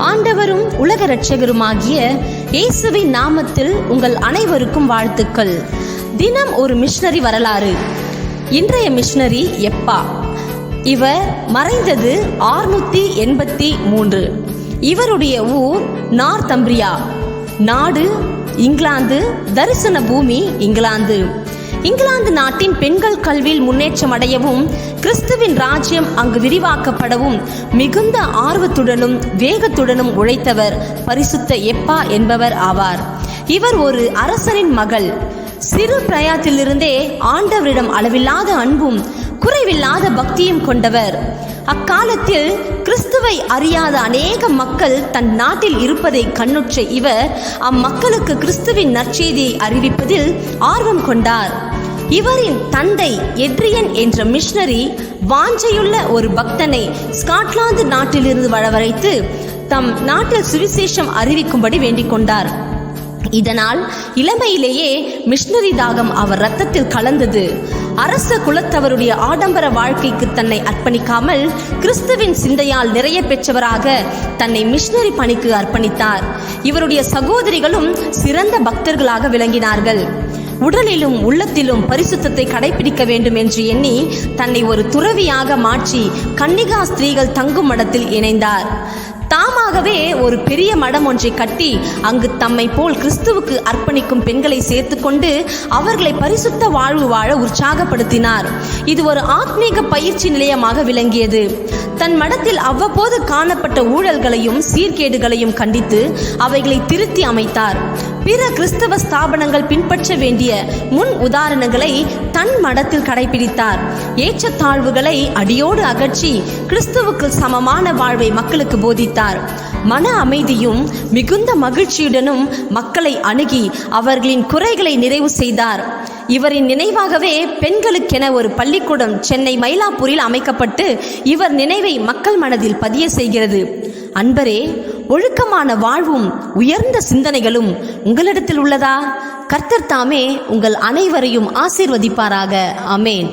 ஆண்டவரும் உலக இரட்சகருமாகிய இயேசுவின் நாமத்தில் உங்கள் அனைவருக்கும் வாழ்த்துக்கள். தினம் ஒரு மிஷனரி வரலாறு. இன்றைய மிஷனரி எப்பா? இவர் மறைந்தது ஆறுநூத்தி எண்பத்தி மூன்று. இவருடைய ஊர் நார்த்தம்பிரியா நாடு இங்கிலாந்து தரிசன பூமி இங்கிலாந்து. இங்கிலாந்து நாட்டின் பெண்கள் கல்வியில் முன்னேற்றம் அடையவும் கிறிஸ்துவின் ராஜ்யம் அங்கு விரிவாக்கப்படவும் மிகுந்த ஆர்வத்துடனும் வேகத்துடனும் உழைத்தவர் பரிசுத்த எப்பா என்பவர் ஆவார். இவர் ஒரு அரசனின் மகள். சிறு பிரயாத்திலிருந்தே ஆண்டவரிடம் அளவில்லாத அன்பும் குறைவில்லாத பக்தியும் கொண்டவர். அக்காலத்தில் கிறிஸ்துவை அறியாத அநேக மக்கள் தன் நாட்டில் இருப்பதை கண்ணுற்ற இவர் அம்மக்களுக்கு கிறிஸ்துவின் நற்செய்தியை அறிவிப்பதில் ஆர்வம் கொண்டார். இவரின் தந்தை எட்ரியன் என்ற மிஷனரி வாஞ்சையுள்ள ஒரு பக்தனை ஸ்காட்லாந்து நாட்டிலிருந்து வரவழைத்து தம் நாட்டில் சுவிசேஷம் அறிவிக்கும்படி வேண்டிக் கொண்டார். இதனால் இளமையிலேயே மிஷனரி தாகம் அவர் ரத்தத்தில் கலந்தது. அரச குலத்தவருடைய ஆடம்பர வாழ்க்கைக்கு தன்னை அர்ப்பணிக்காமல் கிறிஸ்துவின் சிந்தையால் நிறைய பெற்றவராக தன்னை மிஷனரி பணிக்கு அர்ப்பணித்தார். இவருடைய சகோதரிகளும் சிறந்த பக்தர்களாக விளங்கினார்கள். உடலிலும் உள்ளத்திலும் பரிசுத்தத்தை கடைபிடிக்க வேண்டும் என்று எண்ணி தன்னை ஒரு துறவியாக மாற்றி கன்னிகா ஸ்திரீகள் தங்கும் மடத்தில் இணைந்தார். தாமாகவே ஒரு பெரிய மடம் ஒன்றை கட்டி அங்கு தம்மை போல் கிறிஸ்துவுக்கு அர்ப்பணிக்கும் பெண்களை சேர்த்துக்கொண்டு அவர்களை பரிசுத்த வாழ்வு வாழ உற்சாகப்படுத்தினார். இது ஒரு ஆத்மீக பயிற்சி நிலையமாக விளங்கியது. தன் மடத்தில் அவ்வப்போது காணப்பட்ட ஊழல்களையும் சீர்கேடுகளையும் கண்டித்து அவைகளை திருத்தி அமைத்தார். பிற கிறிஸ்தவ ஸ்தாபனங்கள் பின்பற்ற வேண்டிய முன் உதாரணங்களை தன் மடத்தில் கடைபிடித்தார். ஏற்றத்தாழ்வுகளை அடியோடு அகற்றி கிறிஸ்துவுக்கு சமமான வாழ்வை மக்களுக்கு போதித்தார். மன அமைதியும் மிகுந்த மகிழ்ச்சியுடனும் மக்களை அணுகி அவர்களின் குறைகளை நிறைவு செய்தார். இவரின் நினைவாகவே பெண்களுக்கென ஒரு பள்ளிக்கூடம் சென்னை மயிலாப்பூரில் அமைக்கப்பட்டு இவர் நினைவை மக்கள் மனதில் பதிய செய்கிறது. அன்பரே ஒழுக்கமான வாழ்வும் உயர்ந்த சிந்தனைகளும் உங்களிடத்தில் உள்ளதா? கர்த்தர் தாமே உங்கள் அனைவரையும் ஆசீர்வதிப்பாராக. அமேன்